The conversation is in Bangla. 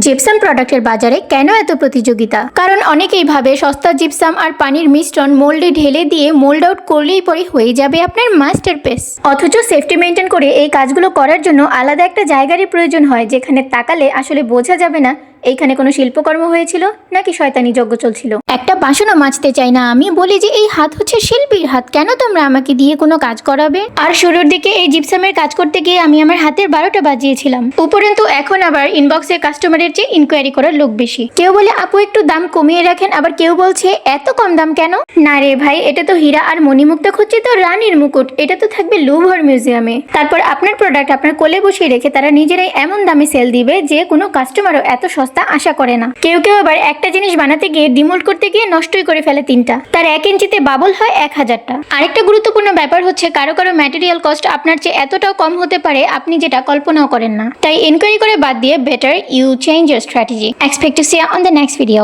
জিপসাম প্রোডাক্টের বাজারে কেন এত প্রতিযোগিতা? কারণ অনেকেই ভাবে সস্তা জিপসাম আর পানির মিশ্রণ মোল্ডে ঢেলে দিয়ে মোল্ড আউট করলেই পরে হয়ে যাবে আপনার মাস্টার পেস অথচ সেফটি মেনটেন করে এই কাজগুলো করার জন্য আলাদা একটা জায়গারই প্রয়োজন হয় যেখানে তাকালে আসলে বোঝা যাবে না এইখানে কোনো শিল্পকর্ম হয়েছিল নাকি শয়তানি যজ্ঞ চলছিল? একটা বাসনও মাজতে চাই না। আমি বলি যে এই হাত হচ্ছে শিল্পীর হাত। কেন তোমরা আমাকে দিয়ে কোনো কাজ করাবে? আর শুরুর দিকে এই জিপসামের কাজ করতে গিয়ে আমি আমার হাতের বারোটা বাজিয়েছিলাম। উপরন্তু এখন আবার ইনবক্সে কাস্টমারের চেয়ে ইনকোয়ারি করার লোক বেশি। কেউ বলে আপু একটু দাম কমিয়ে রাখেন। আবার কেউ বলছে এত কম দাম কেন? না রে ভাই এটা তো হীরা আর মণিমুক্ত খুঁজছে তো রানীর মুকুট। এটা তো থাকবে লুভর মিউজিয়ামে। তারপর আপনার প্রোডাক্ট আপনার কোলে বসিয়ে রেখে তারা নিজেরাই এমন দামে সেল দিবে যে কোনো কাস্টমারও এত সস্তা আশা করে না। কেউ কেউ আবার একটা জিনিস বানাতে গিয়ে ডিমোল্ড করতে গিয়ে নষ্টই করে ফেলে তিনটা। তার এক ইঞ্চিতে বাবল হয় এক হাজারটা। আরেকটা গুরুত্বপূর্ণ ব্যাপার হচ্ছে কারও কারও ম্যাটেরিয়াল কস্ট আপনার চেয়ে এতটাও কম হতে পারে আপনি যেটা কল্পনাও করেন না। তাই এনকোয়ারি করে বাদ দিয়ে better you change your strategy expect to see on the next video